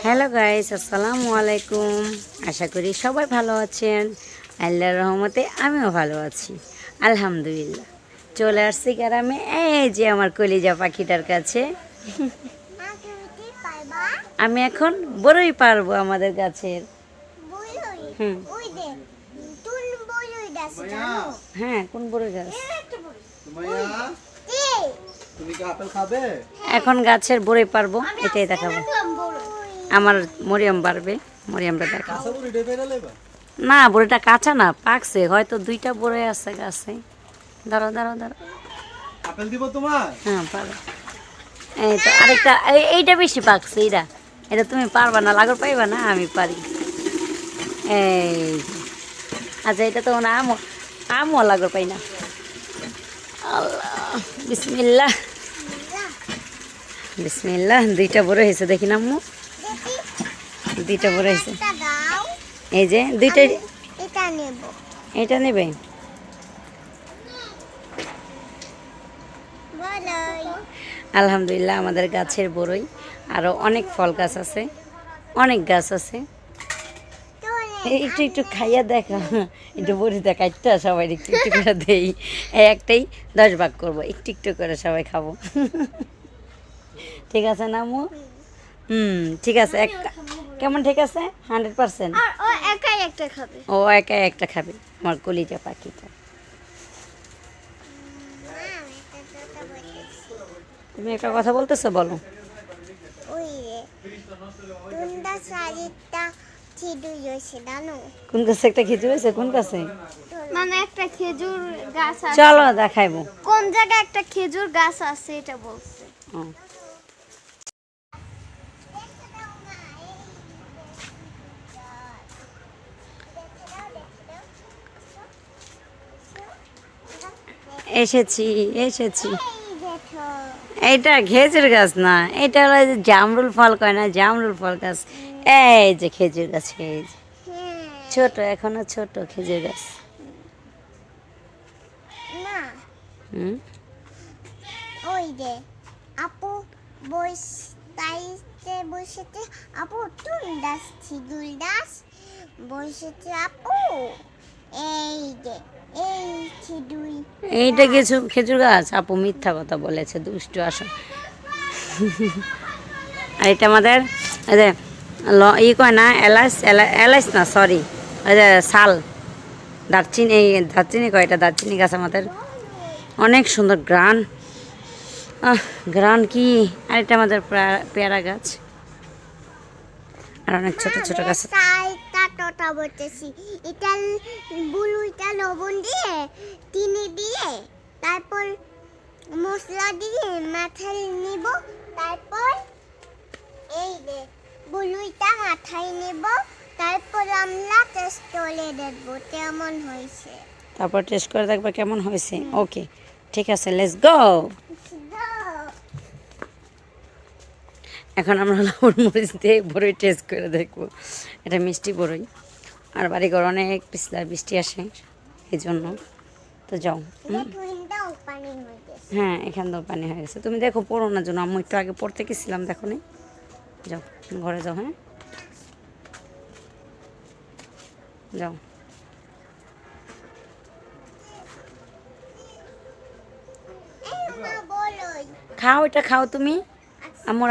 Hello guys আসসালামু আলাইকুম আশা করি সবাই ভালো আছেন। আল্লাহর রহমতে আমিও ভালো আছি। আলহামদুলিল্লাহ। চলে আসছি গ্রামে। এই যে আমার কলিজা পাখিটার কাছে। আমি এখন বড়ই পারব আমাদের গাছের। হুম। হ্যাঁ কোন বড়ই গাছ? এখন গাছের বড়ই পারব। এটাই দেখাবো। আমার মরিয়াম পারবে মরিয়ামটা দেখা বুড়ি না বড়িটা কাঁচা না পাকছে হয়তো দুইটা বড়ই আছে গাছে। ধরো ধরো ধরো আপেল দিব তোমার? হ্যাঁ পারো। এই তো আরেকটা এই- এইটা বেশি পাকছে এইটা। এটা তুমি পারবা না লাগর পাইবা না আমি পারি। এই আচ্ছা এটা তো না আমও আমও লাগর পাই না। আল্লাহ বিসমিল্লাহ। বিসমিল্লাহ দুইটা বড় হয়েছে দেখি না আম্মু। দুইটা বড় হয়েছে। এই যে দুইটাই এটা নেব। এটা নেবে আলহামদুলিল্লাহ আমাদের গাছের বড়ই। আরও অনেক ফল গাছ আছে। অনেক গাছ আছে। একটু একটু খাইয়া দেখা। একটু বড়ি দেখা দেখাইটা সবাই একটু একটু করে দেই। একটাই দশ ভাগ করব। একটু একটু করে সবাই খাব। ঠিক আছে না মু হুম। ঠিক আছে। একটা কেমন ঠিক আছে? হান্ড্রেড পার্সেন্ট ও একাই একটা খাবে। ও একা একটা খাবে আমার কলিজা পাখিটা। তুমি একটা কথা বলতেছো বলো। কোন গাছে একটা খেজুর হয়েছে কোন গাছে? মানে একটা খেজুর গাছ আছে। চলো দেখাইবো। কোন জায়গায় একটা খেজুর গাছ আছে এটা বলছে। এসেছি এসেছি। এটা খেজুর গাছ না এটা হলো যে জামরুল ফল কয় না জামরুল ফল গাছ। এই যে খেজুর গাছ এই যে। ছোট এখনও ছোট খেজুর গাছ। না। হুম? ওই যে আপু বস তাইতে বসেছে। আপু তুন দাস ছিদুল দাস বসেছে আপু। এই যে এইটা কিছু খেজুর গাছ? আপু মিথ্যা কথা বলেছে, দুষ্টু আসো আর এটা আমাদের ই কয় না, এলাচ এলা- এলাচ না সরি ওই যে, শাল। দারচিনি এই দারচিনি কয় এটা? দারচিনি গাছ আমাদের। অনেক সুন্দর গ্রান। গ্রান কি? আর এটা আমাদের পেয়ারা গাছ। আর অনেক ছোট ছোট গাছ টটা বলতেছি এটা বুলুইটা লবণ দিয়ে চিনি দিয়ে তারপর মশলা দিয়ে মাথায় নিব তারপর এই যে বুলুইটা মাথায় নেব তারপর আমরা টেস্ট করে দেখব কেমন হয়েছে। তারপর টেস্ট করে দেখবে কেমন হয়েছে। ওকে ঠিক আছে লেটস গো এখন আমরা লবণ মরিচ দিয়ে বড়ই টেস্ট করে দেখব। এটা মিষ্টি বড়ই। আর বাড়িঘর অনেক পিছলা বৃষ্টি আসে এই জন্য তো যাও হয়ে এখান থেকেও পানি হয়ে গেছে। তুমি দেখো পড়ো না জন্য আমি একটু আগে পড়তে গেছিলাম দেখো নি। যাও ঘরে যাও হ্যাঁ। যাও। খাও এটা খাও তুমি।